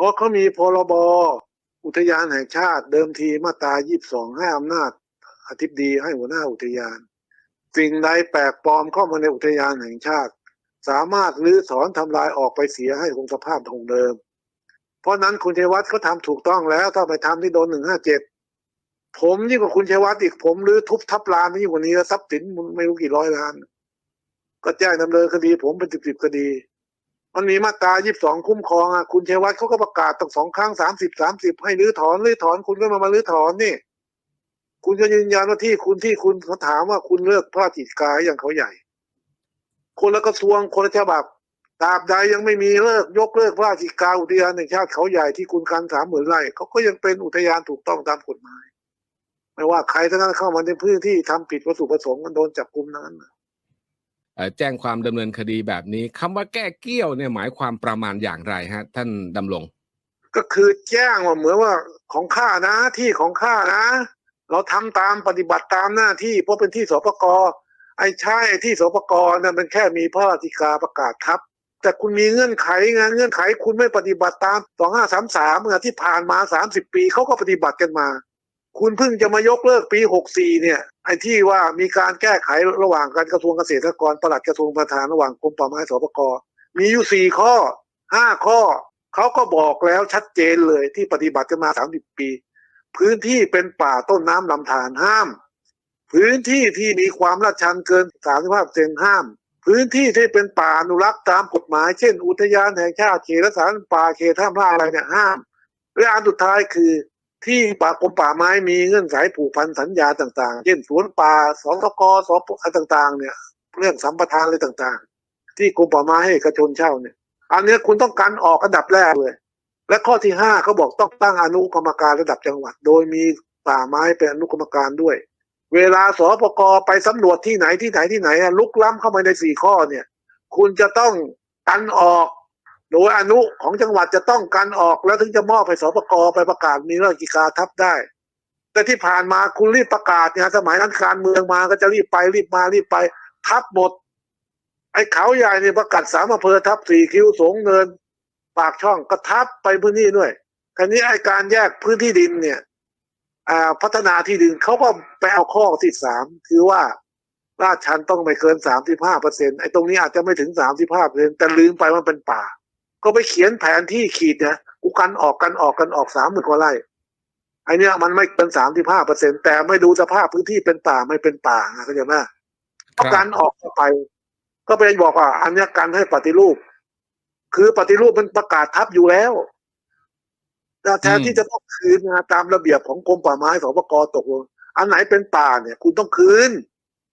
เพราะเขามีพรบอุทยานแห่งชาติเดิมทีมาตรา22ให้อำนาจอธิบดีให้หัวหน้าอุทยาน สิ่งใดแปลกปลอมเข้ามาในอุทยานแห่งชาติ สามารถรื้อถอนทำลายออกไปเสียให้คงสภาพคงเดิม เพราะนั้นคุณชัยวัฒน์เขาทำถูกต้องแล้วถ้าไปทำที่โดนหนึ่งห้าเจ็ดผมยิ่งกว่าคุณชัยวัฒน์อีกผมรื้อทุบทับลานยิ่งกว่านี้แล้วทรัพย์สินไม่รู้กี่ร้อยล้าน ก็แจ้งดำเนินคดี ผมเป็นสิบสิบคดี มันมีมาตรายี่สิบสองคุ้มครองอะคุณเชวัฒน์เขาก็ประกาศตั้งสองครั้งสามสิบสามสิบให้รื้อถอนรื้อถอนคุณก็มามารื้อถอนนี่ คุณก็ยืนยันว่าที่คุณที่คุณเขาถามว่าคุณเลิกพระราชกิจการอย่างเขาใหญ่ คนละกระทรวงคนละฉบับตราบใดยังไม่มีเลิกยกเลิกพระราชกิจการอุทยานแห่งชาติเขาใหญ่ที่คุณกันสามหมื่นไร่เขาก็ยังเป็นอุทยานถูกต้องตามกฎหมาย ไม่ว่าใครทั้งนั้นเข้ามาในพื้นที่ทำผิดวัตถุประสงค์มันโดนจับกุมทั้นั้น แจ้งความดำเนินคดีแบบนี้คำว่าแก้เกี้ยวเนี่ยหมายความประมาณอย่างไรฮะ ท่านดำรง ก็คือแจ้งว่าเหมือนว่าของข้านะที่ของข้านะ เราทำตามปฏิบัติตามหน้าที่เพราะเป็นที่สปกไอ้ใช่ที่สปกนั่นมันแค่มีพระราชกาประกาศครับ แต่คุณมีเงื่อนไขไงเงื่อนไขคุณไม่ปฏิบัติตามสองห้าสามสามที่ผ่านมาสามสิบปีเขาก็ปฏิบัติกันมา คุณเพิ่งจะมายกเลิกปีหกสี่เนี่ยไอ้ที่ว่ามีการแก้ไขระหว่างการกระทรวงเกษตรกรปลัดกระทรวงประธานระหว่างกรมป่าไม้สปกมีอยู่สี่ข้อห้าข้อเขาก็บอกแล้วชัดเจนเลยที่ปฏิบัติกันมาสามสิบปี พื้นที่เป็นป่าต้นน้ำลำธารห้าม พื้นที่ที่มีความลาดชันเกินสามสิบห้าเซนห้าม พื้นที่ที่เป็นป่าอนุรักษ์ตามกฎหมาย เช่น อุทยานแห่งชาติเขตรักษาพันธุ์ป่าเขตท่ามท่าอะไรเนี่ยห้ามและอันสุดท้ายคือ ที่ป่ากรมป่าไม้มีเงื่อนไขผูกพันสัญญาต่าง ๆ เช่นสวนป่าสตกสปอะไรต่างๆ เนี่ย เรื่องสัมปทานอะไรต่างๆ ที่กรมป่าไม้ให้เอกชนเช่าเนี่ย อันนี้คุณต้องการออกอันดับแรกเลย และข้อที่ห้าเขาบอกต้องตั้งอนุกรรมการระดับจังหวัด โดยมีป่าไม้เป็นอนุกรรมการด้วย เวลาสปกไปสำรวจที่ไหนที่ไหนที่ไหนอะลุกล้ำเข้ามาในสี่ข้อเนี่ย คุณจะต้องกันออก โดยอนุของจังหวัดจะต้องกันออกแล้วถึงจะมอบให้สปกไปประกาศมีราชกิจการทับได้ แต่ที่ผ่านมาคุณรีบประกาศเนี่ยสมัยนั้นการเมืองมาก็จะรีบไปรีบมารีบไป ทับหมด ไอ้เขาใหญ่เนี่ยประกาศสามอำเภอทับสี่คิ้วสงเนิน ปากช่องก็ทับไปพื้นที่ด้วยคราวนี้ไอ้การแยกพื้นที่ดินเนี่ยพัฒนาที่ดินเขาก็ไปเอาข้อที่สามคือว่าลาชันต้องไม่เกินสามสิบห้าเปอร์เซ็นไอ้ตรงนี้อาจจะไม่ถึงสามสิบห้าเปอร์เซ็นแต่ลืมไปว่ามันเป็นป่า ก็ไปเขียนแผนที่ขีดเนี่ยกูกันออกกันออกกันออกสามหมื่นกว่าไร่ไอเนี้ยมันไม่เป็นสามสิบห้าเปอร์เซ็นแต่ไม่ดูสภาพพื้นที่เป็นป่าไม่เป็นป่านะเข้าใจไหมเอากันออกเข้าไป ก็ไปบอกว่า อันเนี้ยกันให้ปฏิรูป คือปฏิรูปมันประกาศทับอยู่แล้วแต่แทนที่จะต้องคืนนะตามระเบียบของกรมป่าไม้สปกตกลงอันไหนเป็นป่าเนี่ย คุณต้องคืน